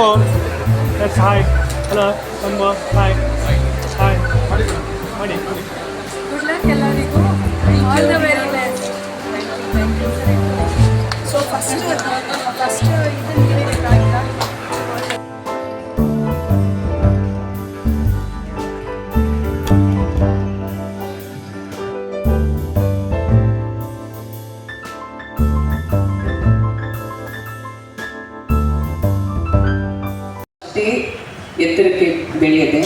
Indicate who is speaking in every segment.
Speaker 1: phone. Let's hi. Hello. Number. more. Hi.
Speaker 2: ಬೆಳೆಯದೆ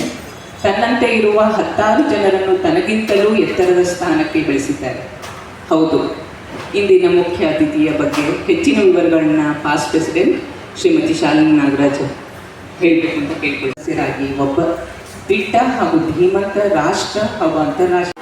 Speaker 2: ತನ್ನಂತೆ ಇರುವ ಹತ್ತಾರು ಜನರನ್ನು ತನಗಿಂತಲೂ ಎತ್ತರದ ಸ್ಥಾನಕ್ಕೆ ಬೆಳೆಸಿದ್ದಾರೆ ಹೌದು ಇಂದಿನ ಮುಖ್ಯ ಅತಿಥಿಯ ಬಗ್ಗೆ ಹೆಚ್ಚಿನ ವಿವರಗಳನ್ನ ಪಾಸ್ಟ್ ಪ್ರೆಸಿಡೆಂಟ್ ಶ್ರೀಮತಿ ಶಾಲಿನಿ ನಾಗರಾಜ್ ಹೇಳಬೇಕು ಅಂತ ಕೇಳಿಕೊಳ್ಳಿ ಒಬ್ಬ ದಿಟ್ಟ ಹಾಗೂ ಧೀಮಂತ ರಾಷ್ಟ್ರ ಹಾಗೂ ಅಂತಾರಾಷ್ಟ್ರೀಯ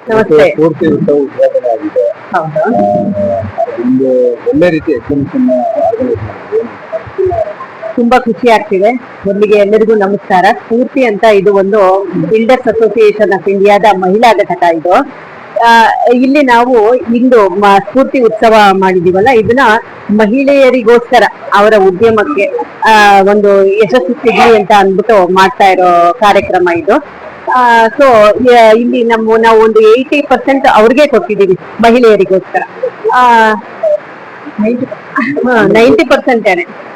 Speaker 3: ನಮಸ್ತೆ.
Speaker 4: ಪೂರ್ತಿ ಉತ್ಸವ ಉದ್ಘಾಟನೆ ಆಗಿದೆ.
Speaker 3: ಹೌದಾ?
Speaker 4: ಒಂದು ಒಳ್ಳೆ ರೀತಿ ಎಕ್ಸಿಬಿಷನ್ ಆರ್ಗನೈಸ್ ಮಾಡಿದ್ವಿ
Speaker 3: ತುಂಬಾ ಖುಷಿ ಆಗ್ತಿದೆ. ಮೊದಲಿಗೆ ಎಲ್ಲರಿಗೂ ನಮಸ್ಕಾರ. ಸ್ಫೂರ್ತಿ ಅಂತ ಇದು ಒಂದು ಬಿಲ್ಡರ್ಸ್ ಅಸೋಸಿಯೇಷನ್ ಆಫ್ ಇಂಡಿಯಾದ ಮಹಿಳಾ ಘಟಕ ಇದು. ಇಲ್ಲಿ ನಾವು ಇಂದು ಸ್ಫೂರ್ತಿ ಉತ್ಸವ ಮಾಡಿದೀವಲ್ಲ ಇದನ್ನ ಮಹಿಳೆಯರಿಗೋಸ್ಕರ ಅವರ ಉದ್ಯಮಕ್ಕೆ ಆ, ಒಂದು ಯಶಸ್ಸು ಸಿಗ್ಲಿ ಅಂತ ಅಂದ್ಬಿಟ್ಟು ಮಾಡ್ತಾ ಇರೋ ಕಾರ್ಯಕ್ರಮ ಇದು. ಸೊ ಇಲ್ಲಿ ನಮ್ಮ ನಾವು ಒಂದು ಏಯ್ಟಿ ಪರ್ಸೆಂಟ್ ಅವ್ರಿಗೆ ಕೊಟ್ಟಿದ್ದೀವಿ ಮಹಿಳೆಯರಿಗೋಸ್ಕರ. ನೈಂಟಿ ಪರ್ಸೆಂಟ್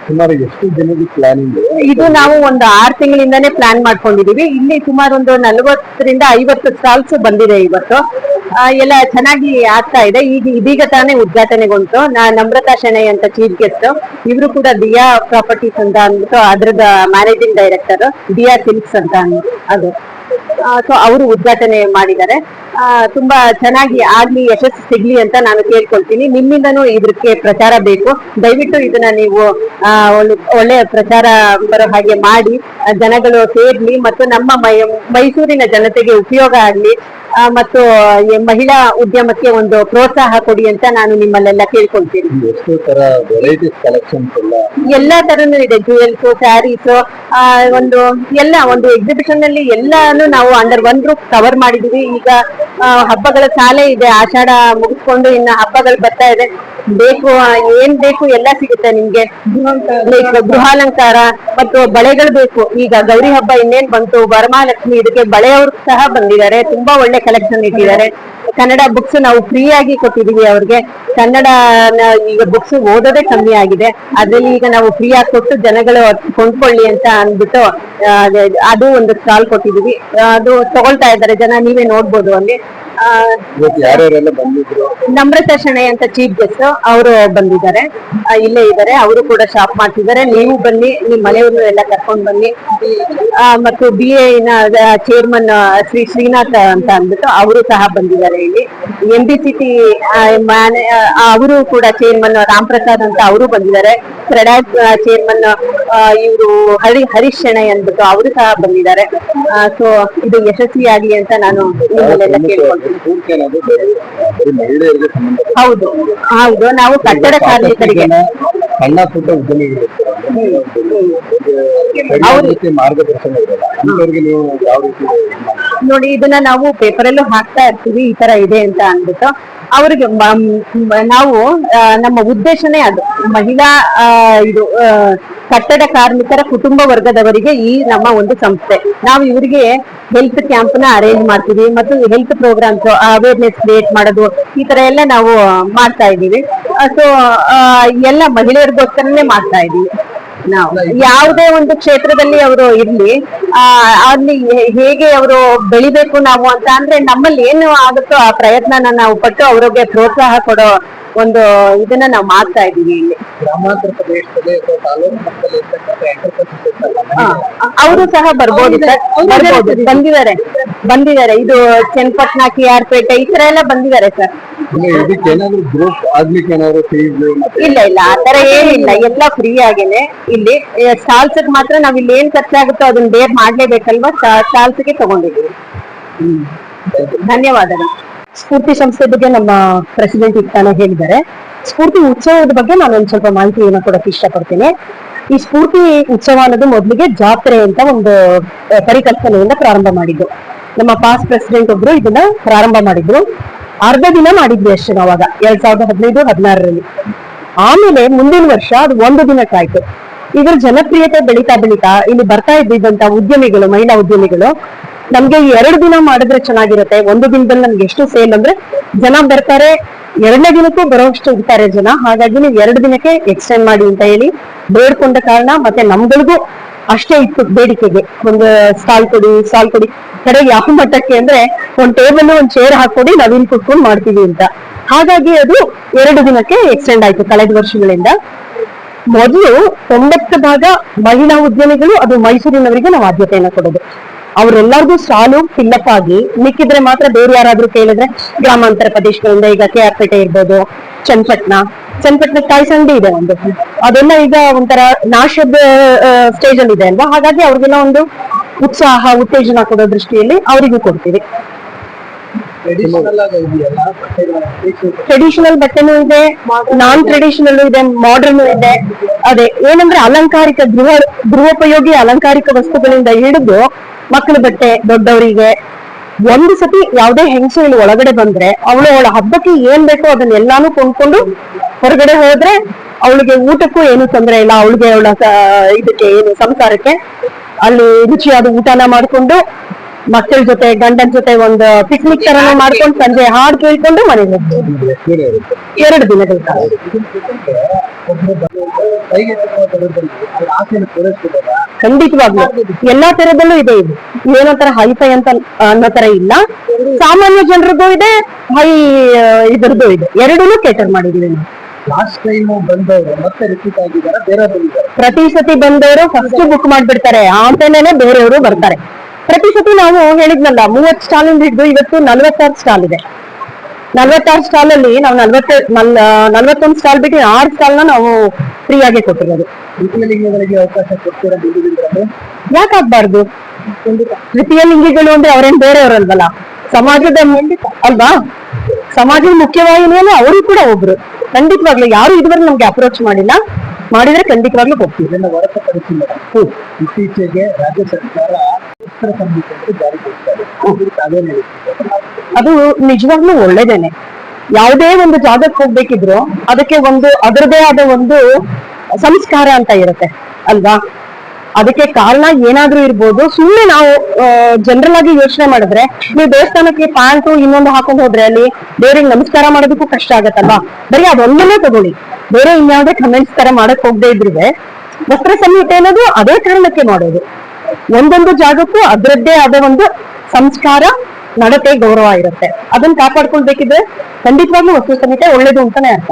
Speaker 4: ಸುಮಾರು ಎಷ್ಟು ಜನದ ಪ್ಲಾನಿಂಗ್
Speaker 3: ಇದು. ನಾವು ಒಂದು ಆರ್ ತಿಂಗಳಿಂದಾನೇ ಪ್ಲಾನ್ ಮಾಡ್ಕೊಂಡಿದೀವಿ ಇಲ್ಲಿ ಸುಮಾರು ಒಂದು ನಲವತ್ತರಿಂದ ಐವತ್ತು ಸ್ಟಾಲ್ಸ್ ಬಂದಿದೆ ಇವತ್ತು. ಆ, ಎಲ್ಲ ಚೆನ್ನಾಗಿ ಆಗ್ತಾ ಇದೆ. ಈಗ ಇದೀಗ ತಾನೇ ಉದ್ಘಾಟನೆಗೊಂಟು. ನಾ ನಮ್ರತಾ ಶೆಣೈ ಅಂತ ಚೀಫ್ ಗೆಸ್ಟ್ ಇವರು ಕೂಡ ದಿಯಾ ಪ್ರಾಪರ್ಟೀಸ್ ಅಂತ ಅಂದ್ಬಿಟ್ಟು ಅದ್ರದ ಮ್ಯಾನೇಜಿಂಗ್ ಡೈರೆಕ್ಟರ್ ದಿಯಾ ಸಿಲ್ಕ್ಸ್ ಅಂತ ಅಂದ್- ಸೊ ಅವರು ಉದ್ಘಾಟನೆ ಮಾಡಿದ್ದಾರೆ. ತುಂಬಾ ಚೆನ್ನಾಗಿ ಆಗ್ಲಿ, ಯಶಸ್ಸು ಸಿಗ್ಲಿ ಅಂತ ನಾನು ಕೇಳ್ಕೊಳ್ತೀನಿ. ನಿಮ್ಮಿಂದನು ಇದಕ್ಕೆ ಪ್ರಚಾರ ಬೇಕು. ದಯವಿಟ್ಟು ಇದನ್ನ ನೀವು ಒಳ್ಳೆ ಪ್ರಚಾರ ಬರೋ ಹಾಗೆ ಮಾಡಿ ಜನಗಳು ಸೇರ್ಲಿ ಮತ್ತು ನಮ್ಮ ಮೈಸೂರಿನ ಜನತೆಗೆ ಉಪಯೋಗ ಆಗ್ಲಿ ಮತ್ತು ಮಹಿಳಾ ಉದ್ಯಮಕ್ಕೆ ಒಂದು ಪ್ರೋತ್ಸಾಹ ಕೊಡಿ ಅಂತ ನಾನು ನಿಮ್ಮಲ್ಲೆಲ್ಲ ಕೇಳ್ಕೊಳ್ತೀನಿ.
Speaker 4: ಎಲ್ಲ.
Speaker 3: ತರನು ಇದೆ ಜುವೆಲ್ಸ್ ಸ್ಯಾರೀಸ್ ಒಂದು ಎಲ್ಲ ಒಂದು ಎಕ್ಸಿಬಿಷನ್ನಲ್ಲಿ ಎಲ್ಲಾನು ನಾವು ಅಂಡರ್ ಒನ್ ರೂಪ್ ಕವರ್ ಮಾಡಿದೀವಿ. ಈಗ ಹಬ್ಬಗಳ ಸಾಲೆ ಇದೆ ಆಷಾಢ ಮುಗಿಸ್ಕೊಂಡು ಇನ್ನ ಹಬ್ಬಗಳು ಬರ್ತಾ ಇದೆ. ಬೇಕು ಏನ್ ಬೇಕು ಎಲ್ಲ ಸಿಗುತ್ತೆ ನಿಮ್ಗೆ. ಲೈಕ್ ಗೃಹಾಲಂಕಾರ ಮತ್ತು ಬಳೆಗಳು ಬೇಕು. ಈಗ ಗೌರಿ ಹಬ್ಬ ಇನ್ನೇನ್ ಬಂತು, ವರಮಹಾಲಕ್ಷ್ಮಿ ಇದಕ್ಕೆ ಬಳೆಯವರು ಸಹ ಬಂದಿದ್ದಾರೆ. ತುಂಬಾ ಒಳ್ಳೆ ಕಲೆಕ್ಷನ್ ಇಟ್ಟಿದ್ದಾರೆ.
Speaker 5: ಕನ್ನಡ ಬುಕ್ಸ್ ನಾವು ಫ್ರೀ ಆಗಿ ಕೊಟ್ಟಿದೀವಿ ಅವ್ರಿಗೆ. ಕನ್ನಡ ಈಗ ಬುಕ್ಸ್ ಓದೋದೇ ಕಮ್ಮಿ ಆಗಿದೆ. ಅದ್ರಲ್ಲಿ ಈಗ ನಾವು ಫ್ರೀ ಆಗಿ ಕೊಟ್ಟು ಜನಗಳು ಕೊಂಡ್ಕೊಳ್ಳಿ ಅಂತ ಅಂದ್ಬಿಟ್ಟು ಅದು ಒಂದು ಸ್ಟಾಲ್ ಕೊಟ್ಟಿದೀವಿ ಅದು ತಗೊಳ್ತಾ ಇದ್ದಾರೆ ಜನ, ನೀವೇ ನೋಡ್ಬೋದು ಅಲ್ಲಿ. ನಮ್ರತಾ ಶೆಣೈ ಅಂತ ಚೀಫ್ ಗೆಸ್ಟ್ ಅವರು ಬಂದಿದ್ದಾರೆ. ಇಲ್ಲೇ ಇದ್ದಾರೆ. ಅವರು ಕೂಡ ಶಾಪ್ ಮಾಡ್ತಿದ್ದಾರೆ. ನೀವು ಬನ್ನಿ ನಿಮ್ ಮನೆಯವ್ರನ್ನ ಎಲ್ಲ ಕರ್ಕೊಂಡ್ ಬನ್ನಿ. ಮತ್ತು ಬಿ ಎನ ಚೇರ್ಮನ್ ಶ್ರೀ ಶ್ರೀನಾಥ್ ಅಂತ ಅಂದ್ಬಿಟ್ಟು ಅವರು ಸಹ ಬಂದಿದ್ದಾರೆ ಇಲ್ಲಿ. ಎಂ ಬಿ ಸಿ ಟಿ ಅವರು ಕೂಡ ಚೇರ್ಮನ್ ರಾಮ್ ಪ್ರಸಾದ್ ಅಂತ ಅವರು ಬಂದಿದ್ದಾರೆ. ಕ್ರೆಡಾ ಚೇರ್ಮನ್ ಇವರು ಹರಿ ಹರೀಶ್ ಶೆಣೈ ಅಂದ್ಬಿಟ್ಟು ಅವರು ಸಹ ಬಂದಿದ್ದಾರೆ. ಸೊ ಇದು ಯಶಸ್ವಿಯಾಗಿ ಅಂತ ನಾನು ನಿಮ್ಮಲ್ಲೆಲ್ಲ ಕೇಳ್ಕೊಳ್ತೀನಿ. ಹೌದು. ಹೌದು. ನಾವು ಕಟ್ಟಡ ಕಾರ್ಮಿಕರಿಗೆ.
Speaker 6: ಸಣ್ಣ ಪುಟ್ಟ ಉದ್ಯಮಿಗಳು ಮಾರ್ಗದರ್ಶನ ನೀವು ಯಾವ ರೀತಿ
Speaker 5: ನೋಡಿ ಇದನ್ನ ನಾವು ಪೇಪರ್ ಅಲ್ಲೂ ಹಾಕ್ತಾ ಇರ್ತೀವಿ ಈ ತರ ಇದೆ ಅಂತ ಅಂದ್ಬಿಟ್ಟು. ಅವ್ರಿಗೆ ನಾವು ನಮ್ಮ ಉದ್ದೇಶನೇ ಅದು. ಮಹಿಳಾ ಇದು ಕಟ್ಟಡ ಕಾರ್ಮಿಕರ ಕುಟುಂಬ ವರ್ಗದವರಿಗೆ ಈ ನಮ್ಮ ಒಂದು ಸಂಸ್ಥೆ. ನಾವು ಇವರಿಗೆ ಹೆಲ್ತ್ ಕ್ಯಾಂಪ್ನ ಅರೇಂಜ್ ಮಾಡ್ತೀವಿ ಮತ್ತು ಹೆಲ್ತ್ ಪ್ರೋಗ್ರಾಮ್ಸ್ ಅವೇರ್ನೆಸ್ ಕ್ರಿಯೇಟ್ ಮಾಡೋದು, ಈ ತರ ಎಲ್ಲ ನಾವು ಮಾಡ್ತಾ ಇದೀವಿ ಸೊ ಎಲ್ಲ ಮಹಿಳೆಯರಿಗೋಸ್ಕರನೇ ಮಾಡ್ತಾ ಇದೀವಿ ನಾವು. ಯಾವುದೇ ಒಂದು ಕ್ಷೇತ್ರದಲ್ಲಿ ಅವರು ಇರ್ಲಿ, ಆ, ಅಲ್ಲಿ ಹೇಗೆ ಅವರು ಬೆಳಿಬೇಕು ನಾವು ಅಂತ ಅಂದ್ರೆ ನಮ್ಮಲ್ಲಿ ಏನು ಆಗುತ್ತೋ ಆ ಪ್ರಯತ್ನನ ನಾವು ಪಟ್ಟು ಅವ್ರಿಗೆ ಪ್ರೋತ್ಸಾಹ ಕೊಡೋ ಒಂದು ಇದನ್ನ ನಾವು ಮಾಡ್ತಾ ಇದೀವಿ ಇಲ್ಲಿ.
Speaker 6: ಗ್ರಾಮಾಂತರ ಪ್ರದೇಶದಲ್ಲಿ ಅಥವಾ ತಾಲೂಕು ಮಟ್ಟದಲ್ಲಿ ಇರ್ತಕ್ಕಂಥ ಎಂಟರ್ಪ್ರೈಸಸ್
Speaker 5: ಅವರು ಸಹ ಬರ್ಬೋದು ಸರ್. ಬರ್ಬೋದು. ಬಂದಿದ್ದಾರೆ. ಬಂದಿದ್ದಾರೆ. ಇದು ಚೆನ್ನಪಟ್ಟಣ ಕೆ ಆರ್ ಪೇಟೆ ಈ ತರ ಎಲ್ಲ ಬಂದಿದ್ದಾರೆ ಸರ್.
Speaker 6: ಇಲ್ಲ
Speaker 5: ಇಲ್ಲ. ಇಲ್ಲ ಆತರ ಏನಿಲ್ಲ. ಎಲ್ಲ ಫ್ರೀ ಆಗೇನೆ ಇಲ್ಲಿ. ಸ್ಟಾಲ್ಸ್ ಮಾತ್ರ ನಾವ್ ಇಲ್ಲಿ ಏನ್ ಖರ್ಚಾಗುತ್ತೋ ಅದನ್ನ ಬೇರ್ ಮಾಡ್ಲೇಬೇಕಲ್ವಾ? ಸ್ಟಾಲ್ಸ್ಗೆ ತಗೊಂಡಿದ್ದೀವಿ. ತಗೊಂಡಿದೀವಿ ಧನ್ಯವಾದಗಳು. ಸ್ಫೂರ್ತಿ ಸಂಸ್ಥೆ ಬಗ್ಗೆ ನಮ್ಮ ಪ್ರೆಸಿಡೆಂಟ್ ಈಗ ತಾನೇ ಹೇಳಿದ್ದಾರೆ. ಸ್ಫೂರ್ತಿ ಉತ್ಸವದ ಬಗ್ಗೆ ನಾನು ಒಂದ್ ಸ್ವಲ್ಪ ಮಾಹಿತಿಯನ್ನು ಕೊಡಕ್ಕೆ ಇಷ್ಟಪಡ್ತೀನಿ. ಈ ಸ್ಫೂರ್ತಿ ಉತ್ಸವ ಅನ್ನೋದು ಮೊದಲಿಗೆ ಜಾತ್ರೆ ಅಂತ ಒಂದು ಪರಿಕಲ್ಪನೆಯಿಂದ ಪ್ರಾರಂಭ ಮಾಡಿದ್ದು. ನಮ್ಮ ಪಾಸ್ ಪ್ರೆಸಿಡೆಂಟ್ ಒಬ್ರು ಇದನ್ನ ಪ್ರಾರಂಭ ಮಾಡಿದ್ರು. ಅರ್ಧ ದಿನ ಮಾಡಿದ್ವಿ ಅಷ್ಟೇ ನಾವಾಗ, ಎರಡ್ ಸಾವಿರದ ಹದಿನೈದು, ಹದಿನಾರರಲ್ಲಿ. ಆಮೇಲೆ ಮುಂದಿನ ವರ್ಷ ಅದು ಒಂದು ದಿನಕ್ಕಾಯ್ತು. ಇದರ ಜನಪ್ರಿಯತೆ ಬೆಳೀತಾ ಬೆಳೀತಾ ಇಲ್ಲಿ ಬರ್ತಾ ಇದ್ದಿದ್ದಂತ ಉದ್ಯಮಿಗಳು, ಮಹಿಳಾ ಉದ್ಯಮಿಗಳು ನಮ್ಗೆ ಎರಡು ದಿನ ಮಾಡಿದ್ರೆ ಚೆನ್ನಾಗಿರುತ್ತೆ. ಒಂದು ದಿನದಲ್ಲಿ ನಮ್ಗೆ ಎಷ್ಟು ಸೇಲ್ ಅಂದ್ರೆ ಜನ ಬರ್ತಾರೆ, ಎರಡನೇ ದಿನಕ್ಕೂ ಬರೋಷ್ಟು ಇರ್ತಾರೆ ಜನ. ಹಾಗಾಗಿ ನೀವು ಎರಡು ದಿನಕ್ಕೆ ಎಕ್ಸ್ಟೆಂಡ್ ಮಾಡಿ ಅಂತ ಹೇಳಿ ಬೇಡ್ಕೊಂಡ ಕಾರಣ ಮತ್ತೆ ನಮ್ಗಳಿಗೂ ಅಷ್ಟೇ ಇತ್ತು ಬೇಡಿಕೆಗೆ. ಒಂದು ಸ್ಟಾಲ್ ಕೊಡಿ ಸ್ಟಾಲ್ ಕೊಡಿ. ಕಡೆಗೆ ಯಾವ ಮಟ್ಟಕ್ಕೆ ಅಂದ್ರೆ ಒಂದ್ ಟೇಬಲ್ ಒಂದ್ ಚೇರ್ ಹಾಕೊಡಿ ನವೀನ್ ಕುಟ್ಕೊಂಡು ಮಾಡ್ತೀವಿ ಅಂತ. ಹಾಗಾಗಿ ಅದು ಎರಡು ದಿನಕ್ಕೆ ಎಕ್ಸ್ಟೆಂಡ್ ಆಯ್ತು ಕಳೆದ ವರ್ಷಗಳಿಂದ. ಮೊದಲು ತೊಂಬತ್ತು ಭಾಗ ಮಹಿಳಾ ಉದ್ಯಮಿಗಳು ಅದು ಮೈಸೂರಿನವರಿಗೆ ನಾವು ಆದ್ಯತೆಯನ್ನ ಕೊಡೋದು. ಅವರೆಲ್ಲರಿಗೂ ಸಾಲು ಫಿಲ್ಲಪ್ ಆಗಿ ಮಿಕ್ಕಿದ್ರೆ ಮಾತ್ರ ಬೇರೆ ಯಾರಾದ್ರೂ ಕೇಳಿದ್ರೆ ಗ್ರಾಮಾಂತರ ಪ್ರದೇಶಗಳಿಂದ ಈಗ ಕೆ ಆರ್ ಪೇಟೆ ಇರ್ಬೋದು ಚನ್ನಪಟ್ಟಣ. ಚನ್ನಪಟ್ಟಣ ತಾಯಿ ಸಂಡಿ ಇದೆ ಒಂದು. ಅದೆಲ್ಲ ಈಗ ಒಂಥರ ನಾಶದ ಸ್ಟೇಜ್ ಅಲ್ಲಿ ಇದೆ ಅಲ್ವಾ? ಹಾಗಾಗಿ ಅವ್ರಿಗೆಲ್ಲ ಒಂದು ಉತ್ಸಾಹ ಉತ್ತೇಜನ ಕೊಡೋ ದೃಷ್ಟಿಯಲ್ಲಿ ಅವರಿಗೂ ಕೊಡ್ತೀವಿ.
Speaker 6: ಟ್ರೆಡಿಷನಲ್
Speaker 5: ಬಟ್ಟೆನೂ ಇದೆ ನಾನ್ ಟ್ರೆಡಿಷನಲ್ ಇದೆ ಮಾಡರ್ನ್ ಇದೆ. ಅದೇ ಏನಂದ್ರೆ ಅಲಂಕಾರಿಕ ಗೃಹ ಗೃಹೋಪಯೋಗಿ ಅಲಂಕಾರಿಕ ವಸ್ತುಗಳಿಂದ ಹಿಡಿದು ಮಕ್ಕಳ ಬಟ್ಟೆ ದೊಡ್ಡವರಿಗೆ. ಒಂದು ಸತಿ ಯಾವುದೇ ಹೆಂಗಸು ಇಲ್ಲಿ ಒಳಗಡೆ ಬಂದ್ರೆ ಅವಳು ಅವಳ ಹಬ್ಬಕ್ಕೆ ಏನ್ ಬೇಕೋ ಅದನ್ನೆಲ್ಲಾನು ಕೊಂಡ್ಕೊಂಡು ಹೊರಗಡೆ ಹೋದ್ರೆ ಅವಳಿಗೆ ಊಟಕ್ಕೂ ಏನು ತೊಂದರೆ ಇಲ್ಲ. ಅವಳಿಗೆ ಅವಳ ಇದಕ್ಕೆ ಏನು ಸಂಸಾರಕ್ಕೆ ಅಲ್ಲಿ ರುಚಿಯಾದ ಊಟನ ಮಾಡ್ಕೊಂಡು ಮಕ್ಕಳ ಜೊತೆ ಗಂಡನ ಜೊತೆ ಒಂದು ಪಿಕ್ನಿಕ್ ತರನ ಮಾಡ್ಕೊಂಡು ಸಂಜೆ ಹಾಡು ಕೇಳ್ಕೊಂಡು ಮನೆಗೆ
Speaker 6: ಇರುತ್ತೆ
Speaker 5: ಎರಡು ದಿನಗಳ ಕಾಲ. ಖಂಡಿತವಾಗ್ಲು. ಎಲ್ಲಾ ತರದಲ್ಲೂ ಇದೆ ಇದು. ಏನೋ ತರ ಹೈಫೈ ಅಂತ ಅನ್ನೋ ತರ ಇಲ್ಲ. ಸಾಮಾನ್ಯ ಜನರದ್ದು ಇದೆ ಹೈ ಇದ್ರದ್ದು ಇದೆ. ಎರಡನ್ನೂ ಕೇಟರ್ ಮಾಡಿದ್ವಿ ನಾವು.
Speaker 6: ಲಾಸ್ಟ್ ಟೈಮ್ ಬಂದವರು ಮತ್ತೆ ರಿಪೀಟ್ ಆಗಿದ್ದಾರೆ ಬೇರೆ ಬಂದಿದ್ದಾರೆ.
Speaker 5: ಪ್ರತಿ ಸತಿ ಬಂದವರು ಫಸ್ಟ್ ಬುಕ್ ಮಾಡ್ಬಿಡ್ತಾರೆ. ಆಮೇಲೆ ಬೇರೆಯವರು ಬರ್ತಾರೆ. ಪ್ರತಿ ಸತಿ ನಾವು ಹೇಳಿದ್ನಲ್ಲ ಮೂವತ್ ಸ್ಟಾಲ್ ಇಂದ ಹಿಡಿದು ಇವತ್ತು ನಲ್ವತ್ತಾರು ಸ್ಟಾಲ್ ಇದೆ. ನಲ್ವತ್ತಾರು ಸ್ಟಾಲ್ ಅಲ್ಲಿ ನಾವು ನಲ್ವತ್ತ ನಲ್ವತ್ತೊಂದು ಸ್ಟಾಲ್ ಬಿಟ್ಟು ಆರು ಸ್ಟಾಲ್ನ ನಾವು ಫ್ರೀ ಆಗಿ ಕೊಟ್ಟಿರೋದು.
Speaker 6: ಅವಕಾಶ ಕೊಡ್ತೀರಾ
Speaker 5: ಯಾಕಾಗ್ಬಾರ್ದು ಲಿಂಗಿಗಳು ಅಂದ್ರೆ? ಅವ್ರೇನ್ ಬೇರೆಯವರಲ್ವಲ್ಲ? ಸಮಾಜದ ಅಲ್ವಾ? ಸಮಾಜದ ಮುಖ್ಯವಾಹಿನಿಯಲ್ಲಿ ಅವರು ಕೂಡ ಒಬ್ರು. ಖಂಡಿತವಾಗ್ಲು ಯಾರು ಇದುವರೆಗೆ ನಮ್ಗೆ ಅಪ್ರೋಚ್ ಮಾಡಿಲ್ಲ. ಮಾಡಿದ್ರೆ ಖಂಡಿತವಾಗ್ಲೂ ಹೋಗ್ತೀವಿ
Speaker 6: ಹೊರತುಪಡಿಸಿ ಇತ್ತೀಚೆಗೆ ರಾಜ್ಯ ಸರ್ಕಾರ
Speaker 5: ಅದು ನಿಜವಾಗ್ಲೂ ಒಳ್ಳೇದೇನೆ. ಯಾವುದೇ ಒಂದು ಜಾಗಕ್ಕೆ ಹೋಗ್ಬೇಕಿದ್ರು ಅದಕ್ಕೆ ಒಂದು ಅದರದೇ ಆದ ಒಂದು ಸಂಸ್ಕಾರ ಅಂತ ಇರುತ್ತೆ, ಅಲ್ವಾ? ಅದಕ್ಕೆ ಕಾರಣ ಏನಾದ್ರೂ ಇರ್ಬೋದು. ಸುಮ್ಮನೆ ನಾವು ಜನರಲ್ ಆಗಿ ಯೋಚನೆ ಮಾಡಿದ್ರೆ ನೀವು ದೇವಸ್ಥಾನಕ್ಕೆ ಪ್ಯಾಂಟು ಇನ್ನೊಂದು ಹಾಕೊಂಡು ಹೋದ್ರೆ ಅಲ್ಲಿ ದೇವ್ರಿಗೆ ನಮಸ್ಕಾರ ಮಾಡೋದಕ್ಕೂ ಕಷ್ಟ ಆಗತ್ತಲ್ವಾ? ಬರೀ ಅದೊಂದನ್ನೇ ತಗೊಳ್ಳಿ. ಬೇರೆ ಇನ್ಯಾವುದೇ ಕಮೆಂಟ್ಸ್ ತರ ಮಾಡಕ್ ಹೋಗದೆ ಇದ್ರೆ ವಸ್ತ್ರ ಸಂಹಿತೆ ಅನ್ನೋದು ಅದೇ ಕಾರಣಕ್ಕೆ ಮಾಡೋದು. ಒಂದೊಂದು ಜಾಗಕ್ಕೂ ಅದರದ್ದೇ ಆದ ಒಂದು ಸಂಸ್ಕಾರ ನಡತೆ ಗೌರವ ಇರುತ್ತೆ. ಅದನ್ನ ಕಾಪಾಡ್ಕೊಳ್ಬೇಕಿದ್ರೆ ಖಂಡಿತವಾಗ್ಲೂ ವಸ್ತು ಸಂಹಿತೆ ಒಳ್ಳೇದು ಅಂತಾನೆ ಅರ್ಥ.